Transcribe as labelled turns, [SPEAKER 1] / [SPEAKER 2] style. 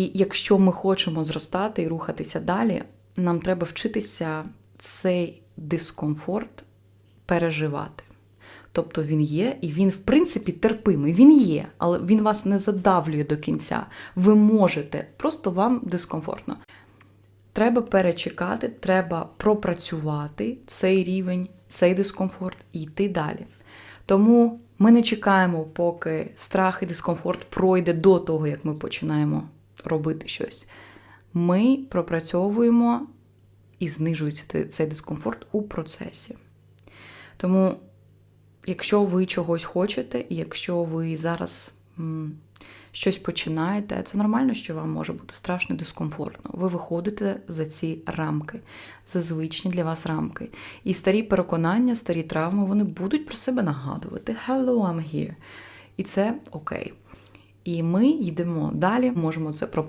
[SPEAKER 1] І якщо ми хочемо зростати і рухатися далі, нам треба вчитися цей дискомфорт переживати. Тобто він є, і він, в принципі, терпимий. Він є, але він вас не задавлює до кінця. Ви можете, просто вам дискомфортно. Треба перечекати, треба пропрацювати цей рівень, цей дискомфорт і йти далі. Тому ми не чекаємо, поки страх і дискомфорт пройде до того, як ми починаємо робити щось. Ми пропрацьовуємо і знижується цей дискомфорт у процесі. Тому, якщо ви чогось хочете, і якщо ви зараз щось починаєте, це нормально, що вам може бути страшно дискомфортно. Ви виходите за ці рамки, за звичні для вас рамки. І старі переконання, старі травми, вони будуть про себе нагадувати: Hello, I'm here. І це окей. І ми йдемо далі, можемо це пропрацювати.